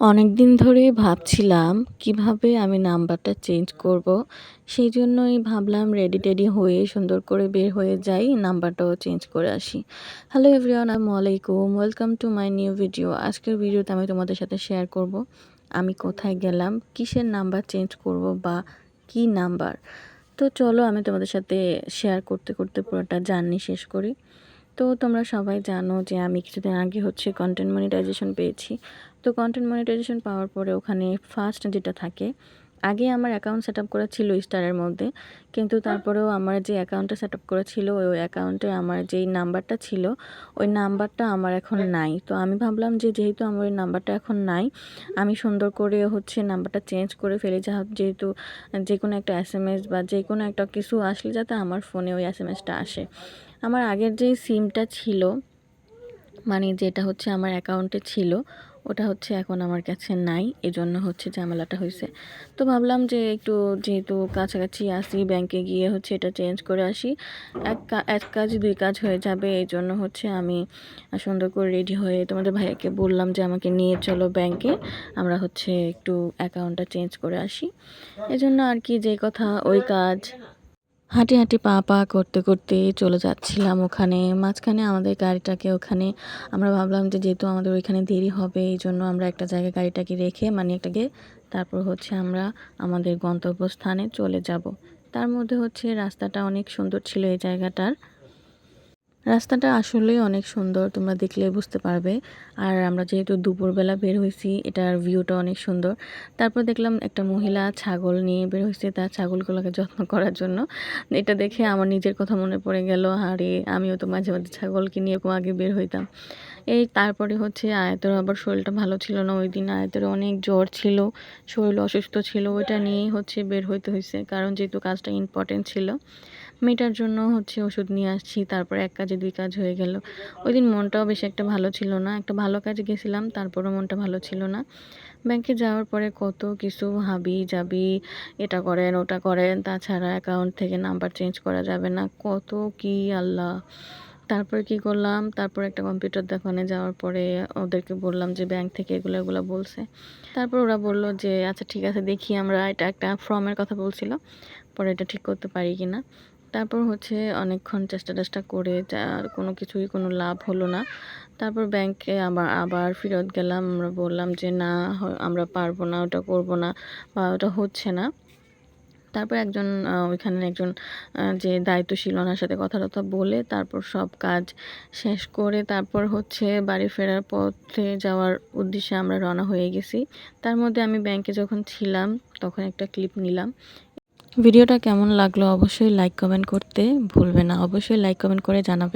অনেক দিন ধরেই ভাবছিলাম কীভাবে আমি নাম্বারটা চেঞ্জ করব। সেই জন্যই ভাবলাম রেডি টেডি হয়ে সুন্দর করে বের হয়ে যাই, নাম্বারটাও চেঞ্জ করে আসি। হ্যালো এভরিওয়ান আসসালামু আলাইকুম। Welcome to my new video আজকের ভিডিওতে আমি তোমাদের সাথে শেয়ার করব, আমি কোথায় গেলাম, কিসের নাম্বার চেঞ্জ করব বা কি নাম্বার। তো চলো আমি তোমাদের সাথে শেয়ার করতে করতে পুরোটা জার্নি শেষ করি। তো তোমরা সবাই জানো যে আমি কিছুদিন আগে হচ্ছে কন্টেন্ট মনিটাইজেশন পেয়েছি। তো কন্টেন্ট মনিটাইজেশন পাওয়ার পরে ওখানে ফার্স্ট যেটা থাকে আগে আমার অ্যাকাউন্ট সেট আপ করা ছিল স্টারের মধ্যে কিন্তু তারপরেও আমার যে অ্যাকাউন্টটা সেট আপ করা ছিল ওই অ্যাকাউন্টে আমার যেই নাম্বারটা ছিল ওই নাম্বারটা আমার এখন নাই। তো আমি ভাবলাম যে যেহেতু আমার ওই নাম্বারটা এখন নাই আমি সুন্দর করে হচ্ছে নাম্বারটা চেঞ্জ করে ফেলি যা যেহেতু যে কোনো একটা এস এম এস বা যে কোনো একটা কিছু আসলে যাতে আমার ফোনে ওই এস এম এসটা আসে। আমার আগের যে সিমটা ছিল মানে যেটা হচ্ছে আমার অ্যাকাউন্টে ছিল ওটা হচ্ছে এখন আমার কাছে নাই, এজন্য হচ্ছে ঝামেলাটা হয়েছে তো ভাবলাম যে একটু যেহেতু কাছাকাছি আসি ব্যাংকে গিয়ে হচ্ছে এটা চেঞ্জ করে আসি। এক এক কাজ, দুই কাজ হয়ে যাবে এই জন্য হচ্ছে আমি সুন্দর করে রেডি হয়ে তোমাদের ভাইয়াকে বললাম যে আমাকে নিয়ে চলো ব্যাংকে আমরা হচ্ছে একটু অ্যাকাউন্টটা চেঞ্জ করে আসি। এজন্য আর কি যে কথা, ওই কাজ হাঁটি হাঁটি পা পা করতে করতে চলে যাচ্ছিলাম ওখানে। মাঝখানে আমাদের গাড়িটাকে ওখানে আমরা ভাবলাম যে যেহেতু আমাদের ওইখানে দেরি হবে, এই জন্য আমরা একটা জায়গায় গাড়িটাকে রেখে মানে একটাকে তারপর হচ্ছে আমরা আমাদের গন্তব্যস্থানে চলে যাব। তার মধ্যে হচ্ছে রাস্তাটা অনেক সুন্দর ছিল এই জায়গাটার। রাস্তাটা আসলেই অনেক সুন্দর, তোমরা দেখলে বুঝতে পারবে। আর আমরা যেহেতু দুপুরবেলা বের হয়েছি, এটার ভিউটা অনেক সুন্দর। তারপর দেখলাম একটা মহিলা ছাগল নিয়ে বের হয়েছে, তার ছাগলগুলোকে যত্ন করার জন্য। এটা দেখে আমার নিজের কথা মনে পড়ে গেল, আরে, আমিও তো মাঝে মাঝে ছাগলকে নিয়ে আগে বের হইতাম। এই তারপরে হচ্ছে আয়তের আবার শরীরটা ভালো ছিল না, ওই দিন আয়তের অনেক জ্বর ছিল, শরীর অসুস্থ ছিল, ওইটা নিয়েই হচ্ছে বের হইতে হয়েছে কারণ যেহেতু কাজটা ইম্পর্টেন্ট ছিল মেয়েটার জন্য হচ্ছে ওষুধ নিয়ে আসছি, তারপরে এক কাজে দুই কাজ হয়ে গেল। ওই দিন মনটাও বেশি একটা ভালো ছিল না, একটা ভালো কাজে গেছিলাম, তারপরও মনটা ভালো ছিল না। ব্যাংকে যাওয়ার পরে কত কিছু হাবি যাবি, এটা করেন, ওটা করেন, তাছাড়া অ্যাকাউন্ট থেকে নাম্বার চেঞ্জ করা যাবে না, কত কি আল্লাহ। তারপরে কি করলাম, তারপর একটা কম্পিউটার দোকানে যাওয়ার পরে ওদেরকে বললাম যে ব্যাংক থেকে এগুলো এগুলো বলছে। তারপর ওরা বলল যে আচ্ছা ঠিক আছে, দেখি আমরা এটা একটা ফর্মের কথা বলছিল, পরে এটা ঠিক করতে পারি কি না তারপর হচ্ছে অনেকক্ষণ চেষ্টা টেষ্টা করে কোনো কিছুই কোনো লাভ হলো না। তারপর ব্যাংকে আবার আবার ফেরত গেলাম। আমরা বললাম যে, না আমরা পারব না, ওটা করব না বা ওটা হচ্ছে না। তারপর একজন ওইখানে একজন যে দায়িত্বশীল ওনার সাথে কথা টথা বলে তারপর সব কাজ শেষ করে তারপর হচ্ছে বাড়ি ফেরার পথে যাওয়ার উদ্দেশ্যে আমরা রওনা হয়ে গেছি। তার মধ্যে আমি ব্যাংকে যখন ছিলাম তখন একটা ক্লিপ নিলাম। ভিডিওটা কেমন লাগল অবশ্যই লাইক কমেন্ট করতে ভুলবে না। অবশ্যই লাইক কমেন্ট করে জানাবে।